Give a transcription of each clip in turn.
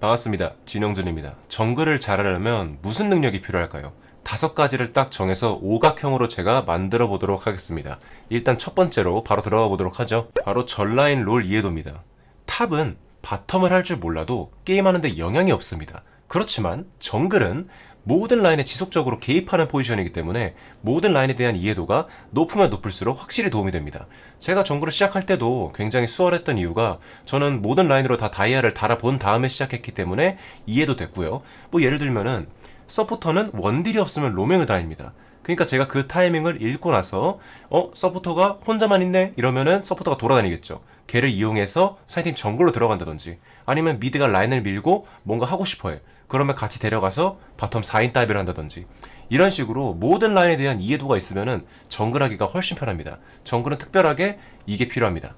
반갑습니다. 진영준입니다. 정글을 잘하려면 무슨 능력이 필요할까요? 다섯 가지를 딱 정해서 오각형으로 제가 만들어 보도록 하겠습니다. 일단 첫 번째로 바로 들어가 보도록 하죠. 바로 전라인 롤 이해도입니다. 탑은 바텀을 할 줄 몰라도 게임하는데 영향이 없습니다. 그렇지만 정글은 모든 라인에 지속적으로 개입하는 포지션이기 때문에 모든 라인에 대한 이해도가 높으면 높을수록 확실히 도움이 됩니다. 제가 정글을 시작할 때도 굉장히 수월했던 이유가 저는 모든 라인으로 다 다이아를 달아본 다음에 시작했기 때문에 이해도 됐고요. 뭐 예를 들면은 서포터는 원딜이 없으면 로밍을 다입니다. 그러니까 제가 그 타이밍을 읽고 나서 어 서포터가 혼자만 있네 이러면은 서포터가 돌아다니겠죠. 걔를 이용해서 상대팀 정글로 들어간다든지 아니면 미드가 라인을 밀고 뭔가 하고 싶어해. 그러면 같이 데려가서 바텀 4인 다이브를 한다든지 이런 식으로 모든 라인에 대한 이해도가 있으면은 정글 하기가 훨씬 편합니다. 정글은 특별하게 이게 필요합니다.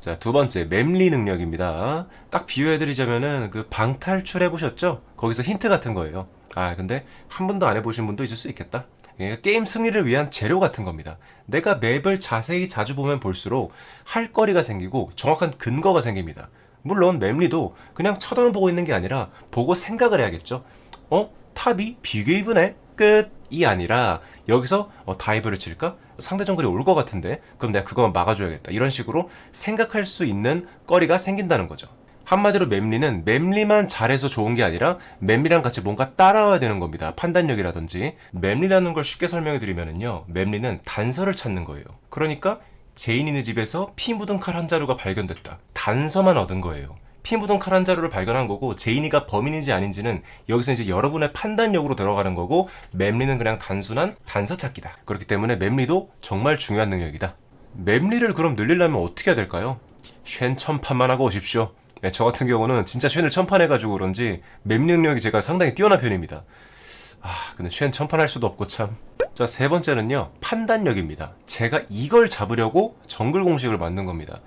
자, 두 번째, 맵리 능력입니다. 딱 비유해드리자면은 그 방탈출 해보셨죠? 거기서 힌트 같은 거예요. 아, 근데 한 번도 안 해보신 분도 있을 수 있겠다. 예, 게임 승리를 위한 재료 같은 겁니다. 내가 맵을 자세히 자주 보면 볼수록 할 거리가 생기고 정확한 근거가 생깁니다. 물론 맵리도 그냥 쳐다만 보고 있는 게 아니라 보고 생각을 해야겠죠. 어? 탑이 비게이브네? 끝이 아니라 여기서 어, 다이브를 칠까? 상대 정글이 올 것 같은데 그럼 내가 그거만 막아줘야겠다. 이런 식으로 생각할 수 있는 거리가 생긴다는 거죠. 한마디로 맵리는 맵리만 잘해서 좋은 게 아니라 맵리랑 같이 뭔가 따라와야 되는 겁니다. 판단력이라든지 맵리라는 걸 쉽게 설명해 드리면은요. 맵리는 단서를 찾는 거예요. 그러니까 제인이네 집에서 피 묻은 칼 한 자루가 발견됐다. 단서만 얻은 거예요. 피 묻은 칼 한 자루를 발견한 거고 제인이가 범인인지 아닌지는 여기서 이제 여러분의 판단력으로 들어가는 거고 맵리는 그냥 단순한 단서 찾기다. 그렇기 때문에 맵리도 정말 중요한 능력이다. 맵리를 그럼 늘리려면 어떻게 해야 될까요? 쉔 천판만 하고 오십시오. 네, 저 같은 경우는 진짜 쉔을 천판해가지고 그런지 맵 능력이 제가 상당히 뛰어난 편입니다. 아, 근데 쉔 천판할 수도 없고 참. 자, 세 번째는요, 판단력입니다. 제가 이걸 잡으려고 정글 공식을 만든 겁니다.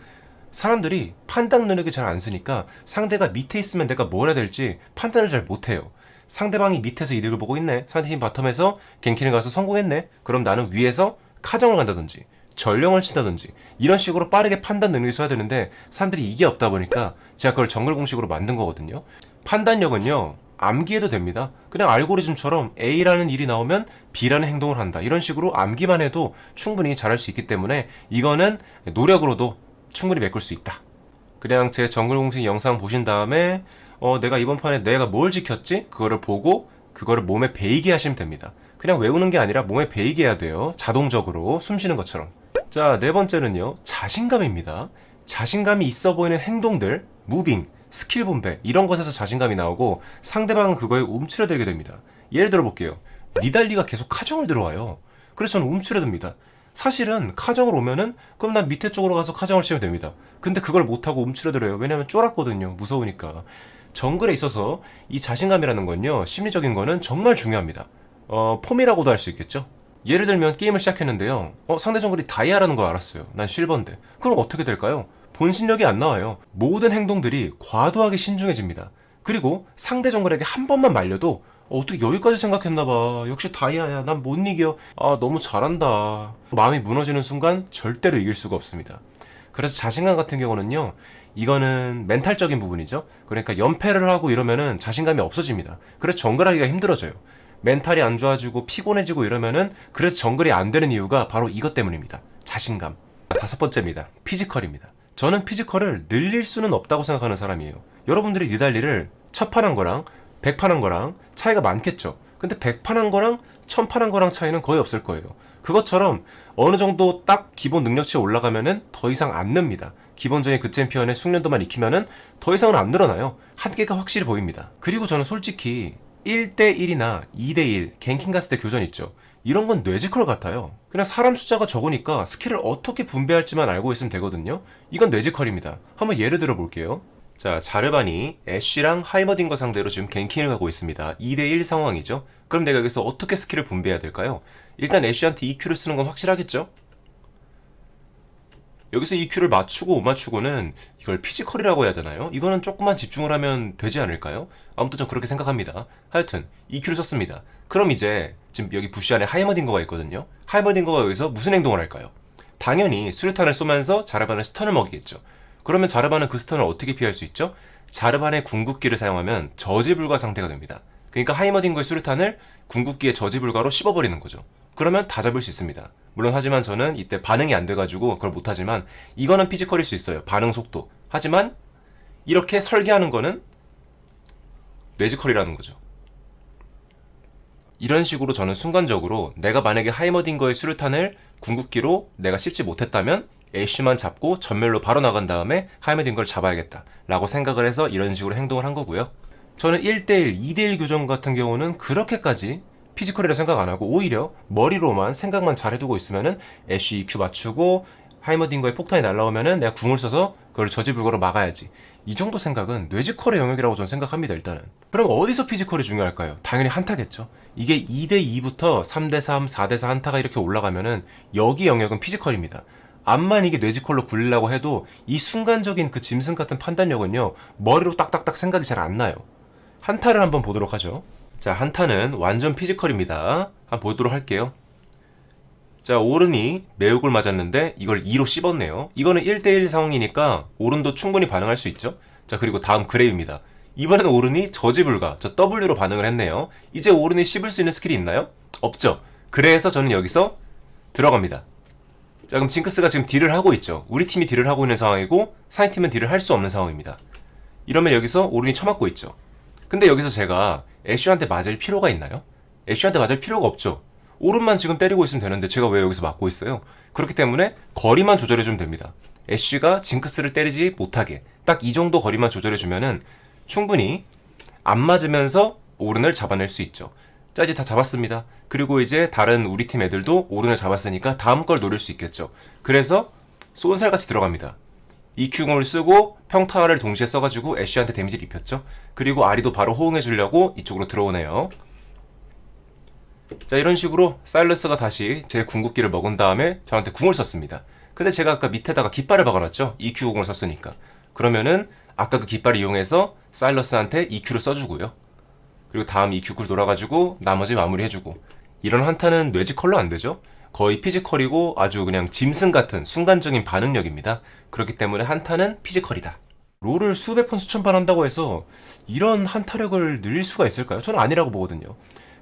사람들이 판단 능력이 잘 안 쓰니까 상대가 밑에 있으면 내가 뭘 해야 될지 판단을 잘 못해요. 상대방이 밑에서 이득을 보고 있네. 상대팀 바텀에서 갱키를 가서 성공했네. 그럼 나는 위에서 카정을 간다든지 전령을 친다든지 이런 식으로 빠르게 판단 능력이 써야 되는데 사람들이 이게 없다 보니까 제가 그걸 정글 공식으로 만든 거거든요. 판단력은요. 암기해도 됩니다. 그냥 알고리즘처럼 A라는 일이 나오면 B라는 행동을 한다. 이런 식으로 암기만 해도 충분히 잘할 수 있기 때문에 이거는 노력으로도 충분히 메꿀 수 있다. 그냥 제 정글 공식 영상 보신 다음에 어, 내가 이번 판에 내가 뭘 지켰지? 그거를 보고 그거를 몸에 배이게 하시면 됩니다. 그냥 외우는 게 아니라 몸에 배이게 해야 돼요. 자동적으로 숨 쉬는 것처럼. 자, 네 번째는요. 자신감입니다. 자신감이 있어 보이는 행동들, 무빙, 스킬 분배 이런 것에서 자신감이 나오고 상대방은 그거에 움츠려들게 됩니다. 예를 들어 볼게요. 니달리가 계속 카정을 들어와요. 그래서 저는 움츠려듭니다. 사실은 카정을 오면은 그럼 난 밑에 쪽으로 가서 카정을 치면 됩니다. 근데 그걸 못하고 움츠려들어요. 왜냐면 쫄았거든요. 무서우니까. 정글에 있어서 이 자신감이라는 건요. 심리적인 거는 정말 중요합니다. 어, 폼이라고도 할 수 있겠죠? 예를 들면 게임을 시작했는데요. 어, 상대 정글이 다이아라는 걸 알았어요. 난 실버인데. 그럼 어떻게 될까요? 본신력이 안 나와요. 모든 행동들이 과도하게 신중해집니다. 그리고 상대 정글에게 한 번만 말려도 어, 어떻게 여기까지 생각했나봐. 역시 다이아야. 난 못 이겨. 아, 너무 잘한다. 마음이 무너지는 순간 절대로 이길 수가 없습니다. 그래서 자신감 같은 경우는요, 이거는 멘탈적인 부분이죠. 그러니까 연패를 하고 이러면은 자신감이 없어집니다. 그래서 정글하기가 힘들어져요. 멘탈이 안 좋아지고 피곤해지고 이러면은 그래서 정글이 안 되는 이유가 바로 이것 때문입니다. 자신감. 다섯 번째입니다. 피지컬입니다. 저는 피지컬을 늘릴 수는 없다고 생각하는 사람이에요. 여러분들이 니달리를 첫판한 거랑 백판한 거랑 차이가 많겠죠. 근데 백판한 거랑 천판한 거랑 차이는 거의 없을 거예요. 그것처럼 어느 정도 딱 기본 능력치에 올라가면은 더 이상 안 늡니다. 기본적인 그 챔피언의 숙련도만 익히면은 더 이상은 안 늘어나요. 한계가 확실히 보입니다. 그리고 저는 솔직히 1대1이나 2대1 갱킹 갔을 때 교전 있죠. 이런 건 뇌지컬 같아요. 그냥 사람 숫자가 적으니까 스킬을 어떻게 분배할지만 알고 있으면 되거든요. 이건 뇌지컬입니다. 한번 예를 들어 볼게요. 자, 자르반이 애쉬랑 하이머딩거 상대로 지금 갱킹을 하고 있습니다. 2대1 상황이죠. 그럼 내가 여기서 어떻게 스킬을 분배해야 될까요? 일단 애쉬한테 EQ를 쓰는 건 확실하겠죠? 여기서 EQ를 맞추고 못 맞추고는 이걸 피지컬이라고 해야 되나요? 이거는 조금만 집중을 하면 되지 않을까요? 아무튼 전 그렇게 생각합니다. 하여튼 EQ를 썼습니다. 그럼 이제 지금 여기 부시 안에 하이머딩거가 있거든요. 하이머딩거가 여기서 무슨 행동을 할까요? 당연히 수류탄을 쏘면서 자르반을 스턴을 먹이겠죠. 그러면 자르반은 그 스턴을 어떻게 피할 수 있죠? 자르반의 궁극기를 사용하면 저지 불가 상태가 됩니다. 그러니까 하이머딩거의 수류탄을 궁극기의 저지 불가로 씹어버리는 거죠. 그러면 다 잡을 수 있습니다. 물론 하지만 저는 이때 반응이 안 돼가지고 그걸 못하지만 이거는 피지컬일 수 있어요. 반응 속도. 하지만 이렇게 설계하는 거는 뇌지컬이라는 거죠. 이런 식으로 저는 순간적으로 내가 만약에 하이머딩거의 수류탄을 궁극기로 내가 씹지 못했다면 애쉬만 잡고 전멸로 바로 나간 다음에 하이머딩거를 잡아야겠다 라고 생각을 해서 이런 식으로 행동을 한 거고요. 저는 1대1, 2대1 교전 같은 경우는 그렇게까지 피지컬이라 생각 안 하고 오히려 머리로만 생각만 잘 해두고 있으면은 애쉬 EQ 맞추고 하이머딩거의 폭탄이 날라오면은 내가 궁을 써서 그걸 저지불거로 막아야지. 이 정도 생각은 뇌지컬의 영역이라고 저는 생각합니다, 일단은. 그럼 어디서 피지컬이 중요할까요? 당연히 한타겠죠. 이게 2대2부터 3대3, 4대4 한타가 이렇게 올라가면은 여기 영역은 피지컬입니다. 암만 이게 뇌지컬로 굴리려고 해도 이 순간적인 그 짐승 같은 판단력은요, 머리로 딱딱딱 생각이 잘 안 나요. 한타를 한번 보도록 하죠. 자, 한타는 완전 피지컬입니다. 한번 보도록 할게요. 자, 오른이 매혹을 맞았는데 이걸 2로 씹었네요. 이거는 1대1 상황이니까 오른도 충분히 반응할 수 있죠. 자, 그리고 다음 그레이입니다. 이번에는 오른이 저지불가, 저 W로 반응을 했네요. 이제 오른이 씹을 수 있는 스킬이 있나요? 없죠. 그래서 저는 여기서 들어갑니다. 자, 그럼 징크스가 지금 딜을 하고 있죠. 우리 팀이 딜을 하고 있는 상황이고 사인 팀은 딜을 할 수 없는 상황입니다. 이러면 여기서 오른이 쳐맞고 있죠. 근데 여기서 제가 애쉬한테 맞을 필요가 있나요? 애쉬한테 맞을 필요가 없죠. 오른만 지금 때리고 있으면 되는데 제가 왜 여기서 맞고 있어요? 그렇기 때문에 거리만 조절해주면 됩니다. 애쉬가 징크스를 때리지 못하게 딱 이 정도 거리만 조절해주면은 충분히 안 맞으면서 오른을 잡아낼 수 있죠. 자 이제 다 잡았습니다. 그리고 이제 다른 우리 팀 애들도 오른을 잡았으니까 다음 걸 노릴 수 있겠죠. 그래서 쏜살같이 들어갑니다. EQ공을 쓰고 평타를 동시에 써가지고 애쉬한테 데미지를 입혔죠. 그리고 아리도 바로 호응해주려고 이쪽으로 들어오네요. 자 이런 식으로 사일러스가 다시 제 궁극기를 먹은 다음에 저한테 궁을 썼습니다. 근데 제가 아까 밑에다가 깃발을 박아놨죠. EQ공을 썼으니까. 그러면은 아까 그 깃발을 이용해서 사일러스한테 EQ를 써주고요. 그리고 다음 EQ쿨 돌아가지고 나머지 마무리해주고 이런 한타는 뇌지컬로 안 되죠. 거의 피지컬이고 아주 그냥 짐승 같은 순간적인 반응력입니다. 그렇기 때문에 한타는 피지컬이다. 롤을 수백 번 수천 번 한다고 해서 이런 한타력을 늘릴 수가 있을까요? 저는 아니라고 보거든요.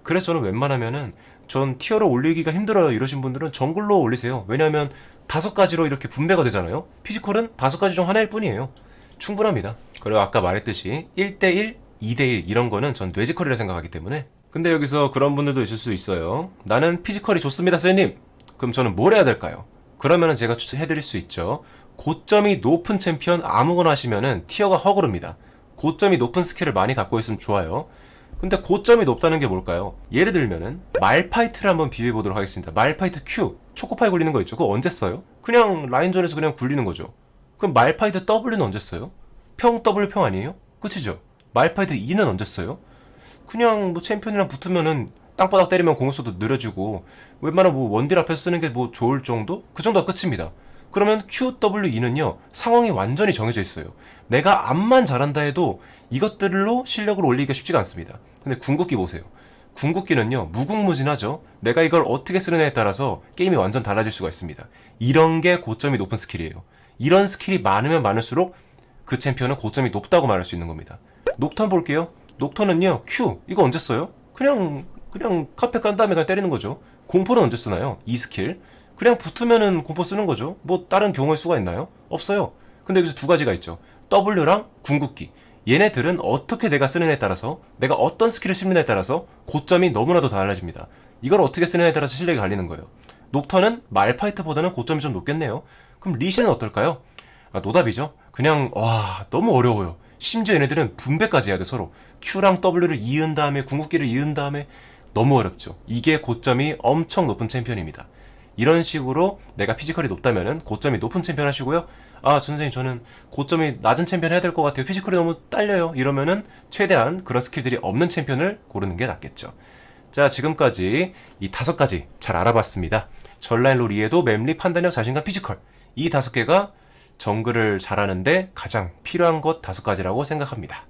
그래서 저는 웬만하면은 전 티어를 올리기가 힘들어요 이러신 분들은 정글로 올리세요. 왜냐하면 다섯 가지로 이렇게 분배가 되잖아요. 피지컬은 다섯 가지 중 하나일 뿐이에요. 충분합니다. 그리고 아까 말했듯이 1대1, 2대1 이런 거는 전 뇌지컬이라 생각하기 때문에 근데 여기서 그런 분들도 있을 수 있어요. 나는 피지컬이 좋습니다, 쌤님. 그럼 저는 뭘 해야 될까요? 그러면은 제가 추천해드릴 수 있죠. 고점이 높은 챔피언 아무거나 하시면은 티어가 허구릅니다. 고점이 높은 스킬을 많이 갖고 있으면 좋아요. 근데 고점이 높다는 게 뭘까요? 예를 들면은 말파이트를 한번 비교해 보도록 하겠습니다. 말파이트 Q 초코파이 굴리는 거 있죠? 그거 언제 써요? 그냥 라인전에서 그냥 굴리는 거죠. 그럼 말파이트 W는 언제 써요? 평 W 평 아니에요? 끝이죠. 말파이트 E는 언제 써요? 그냥 뭐 챔피언이랑 붙으면은 땅바닥 때리면 공격수도 느려지고 웬만한 뭐 원딜 앞에서 쓰는 게 뭐 좋을 정도? 그 정도가 끝입니다. 그러면 QWE는요 상황이 완전히 정해져 있어요. 내가 암만 잘한다 해도 이것들로 실력을 올리기가 쉽지가 않습니다. 근데 궁극기 보세요. 궁극기는요 무궁무진하죠. 내가 이걸 어떻게 쓰느냐에 따라서 게임이 완전 달라질 수가 있습니다. 이런 게 고점이 높은 스킬이에요. 이런 스킬이 많으면 많을수록 그 챔피언은 고점이 높다고 말할 수 있는 겁니다. 녹턴 볼게요. 녹턴은요 Q 이거 언제 써요? 그냥 그냥 카페 깐 다음에 그냥 때리는 거죠. 공포는 언제 쓰나요? 이 스킬 그냥 붙으면은 공포 쓰는 거죠. 뭐 다른 경우의 수가 있나요? 없어요. 근데 여기서 두 가지가 있죠. W랑 궁극기. 얘네들은 어떻게 내가 쓰느냐에 따라서 내가 어떤 스킬을 씹느냐에 따라서 고점이 너무나도 달라집니다. 이걸 어떻게 쓰느냐에 따라서 실력이 갈리는 거예요. 녹턴은 말파이트보다는 고점이 좀 높겠네요. 그럼 리시는 어떨까요? 아, 노답이죠. 그냥 와 너무 어려워요. 심지어 얘네들은 분배까지 해야 돼 서로 Q랑 W를 이은 다음에 궁극기를 이은 다음에 너무 어렵죠. 이게 고점이 엄청 높은 챔피언입니다. 이런 식으로 내가 피지컬이 높다면은 고점이 높은 챔피언 하시고요. 아, 선생님 저는 고점이 낮은 챔피언 해야 될 것 같아요. 피지컬이 너무 딸려요. 이러면은 최대한 그런 스킬들이 없는 챔피언을 고르는 게 낫겠죠. 자, 지금까지 이 다섯 가지 잘 알아봤습니다. 전라인 롤 이에도 맵리 판단력 자신감 피지컬 이 다섯 개가 정글을 잘하는데 가장 필요한 것 다섯 가지라고 생각합니다.